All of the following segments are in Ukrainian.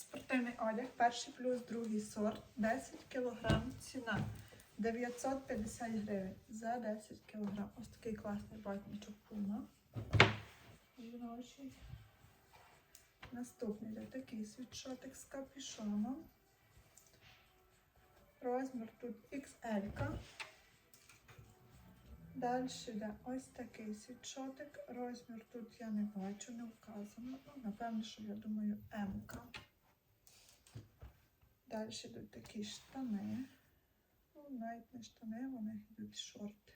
спортивний одяг, перший плюс, другий сорт, 10 кг ціна 950 гривень за 10 кг. Ось такий класний батничок. Жіночий. Наступний йде такий світшотик з капюшоном. Розмір тут XL. Далі йде ось такий світшотик. Розмір тут я не бачу, не вказано. Ну, Напевно, що я думаю М. Далі йдуть такі штани. Ну, навіть не штани, вони йдуть шорти.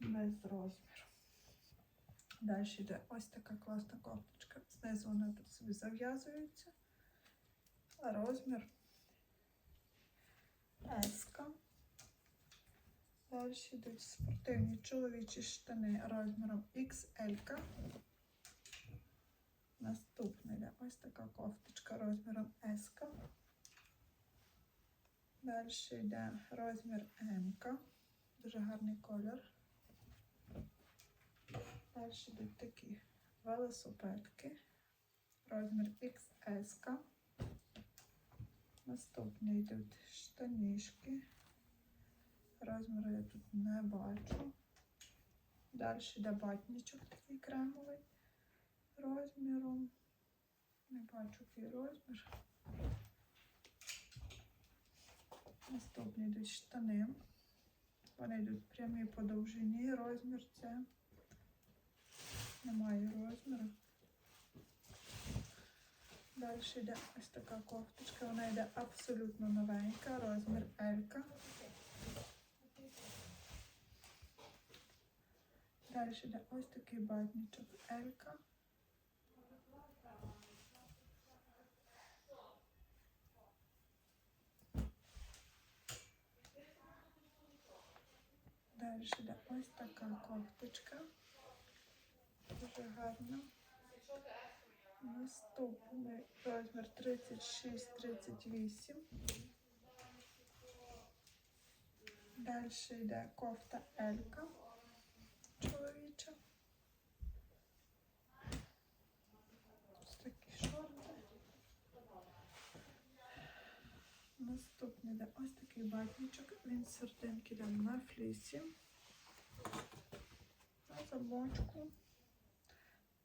Без розміру. Далі йде ось така класна кофточка. Знизу вона тут собі зав'язується. А розмір еска. Далі йдуть спортивні чоловічі штани розміром XL. Наступна йде ось така кофточка розміром S. Далі йде розмір М. Дуже гарний колір. Далі йдуть такі велосипедки. Розмір XS. Наступні йдуть штанішки. Розміру я тут не бачу. Далі йде батничок такий кремовий. Розміром. Не бачу який розмір. Наступні йдуть штани. Вони йдуть прямі по довжині. Розмір це немає розміру. Далі йде ось така кофточка. Вона йде абсолютно новенька. Розмір L. Далі йде ось такий батничок Елька. Далі йде ось така кофточка. Дуже гарна. Наступний розмір 36-38. Далі йде кофта Елька чоловіча. Ось такі шорти. Наступний йде ось такий батничок. Він з сердинки йде на флісі. На замочку.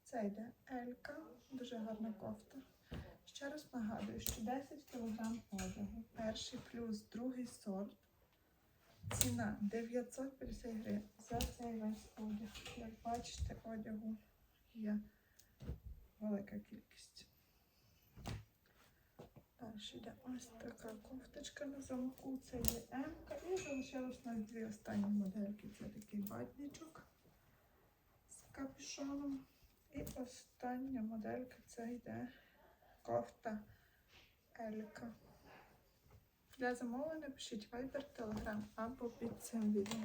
Це йде Елька. Дуже гарна кофта. Ще раз нагадую, що 10 кг одягу. Перший плюс другий сорт. Ціна 950 гривень за цей весь одяг. Як бачите, одягу є велика кількість. Йде ось така кофточка на замку. Це є М. І залишилось у нас дві останні модельки. Це такий батничок з капюшоном. І остання моделька це йде кофта Елька. Для замовлення пишіть Viber, Telegram або під цим відео.